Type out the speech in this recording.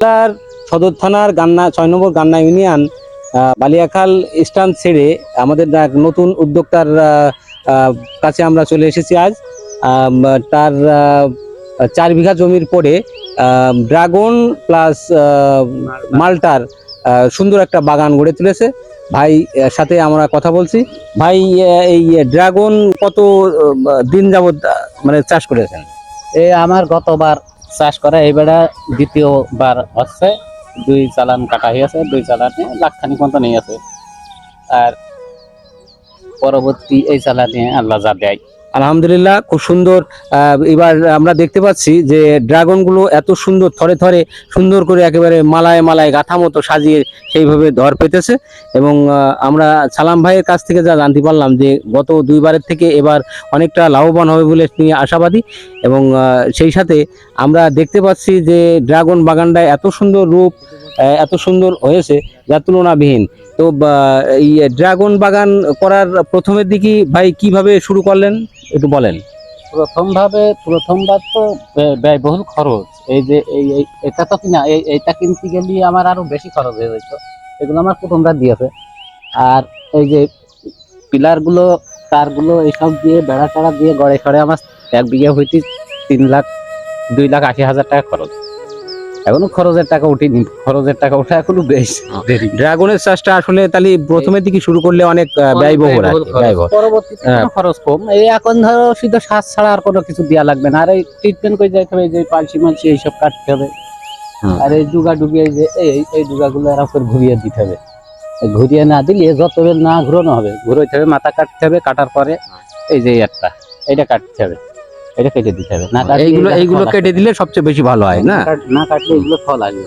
জেলার সদর থানার গান্না, ছয় নম্বর গান্না ইউনিয়ন বালিয়াখাল স্ট্যান্ড ছেড়ে আমাদের নতুন উদ্যোক্তার কাছে আমরা চলে এসেছি আজ। তার চার বিঘা জমির পরে ড্রাগন প্লাস মালটার সুন্দর একটা বাগান গড়ে তুলেছে। ভাই সাথে আমরা কথা বলছি। ভাই এই ড্রাগন কত দিন যাবত মানে চাষ করেছেন? এই আমার গতবার চাষ করা এইবার দ্বিতীয়বার হচ্ছে। দুই চালান কাটা হয়েছে দুই চালানে লাখখানি মতো নিয়ে আছে। আর পরবর্তী এই চালানে আল্লাহ যা দেয়। আলহামদুলিল্লাহ, খুব সুন্দর এবার আমরা দেখতে পাচ্ছি যে ড্রাগনগুলো এত সুন্দর, থরে থরে সুন্দর করে একেবারে মালায় মালায় গাথা মতো সাজিয়ে সেইভাবে ধর পেতেছে। এবং আমরা সালাম ভাইয়ের কাছ থেকে যা জানতে পারলাম যে গত দুইবারের থেকে এবার অনেকটা লাভবান হবে বলে তিনি আশাবাদী। এবং সেই সাথে আমরা দেখতে পাচ্ছি যে ড্রাগন বাগানটা এত সুন্দর রূপ এত সুন্দর হয়েছে। যা তুলনাবিহীন তো এই ড্রাগন বাগান করার প্রথমের দিকে ভাই কীভাবে শুরু করলেন, একটু বলেন। প্রথমভাবে, প্রথমবার তো ব্যয়বহুল খরচ। এই যে, এই এটা তো কিনা, এই, এইটা কিনতে গেলে আমার আরও বেশি খরচ হয়ে যেত এগুলো আমার প্রথমবার দিয়েছে। আর এই যে, পিলারগুলো, তারগুলো এইসব দিয়ে বেড়া টেড়া দিয়ে গড়ে সড়ে আমার এক বিঘা হইতে তিন লাখ, দুই লাখ আশি হাজার টাকা খরচ। এখনও খরচের টাকা উঠিনি খরচের টাকা ওঠা এখনও বেশ। দেরি ড্রাগনের চাষটা আসলে তাহলে প্রথমের দিকে শুরু করলে অনেক ব্যয়বহুল ব্যয়বহুল পরবর্তীতে হ্যাঁ। খরচ কম। এই এখন ধরো শুধু সাজ ছাড়া আর কোনো কিছু দেওয়া লাগবে না। আর এই ট্রিটমেন্ট করে যাইতে হবে যে পালসি মালসি এইসব কাটতে হবে। আর এই ডুগা ডুগি এই যে এই এই ডুগাগুলো এরকম করে ঘুরিয়ে দিতে হবে। ঘুরিয়ে না দিলে যত না ঘুরানো হবে। ঘুরাইতে হবে মাথা কাটতে হবে কাটার পরে এই যে একটা এটা কাটতে হবে। এটা কেটে দিতে হবে। না এইগুলো এইগুলো কেটে দিলে সবচেয়ে বেশি ভালো হয় না? না কাটলে এগুলো ফল আসবে।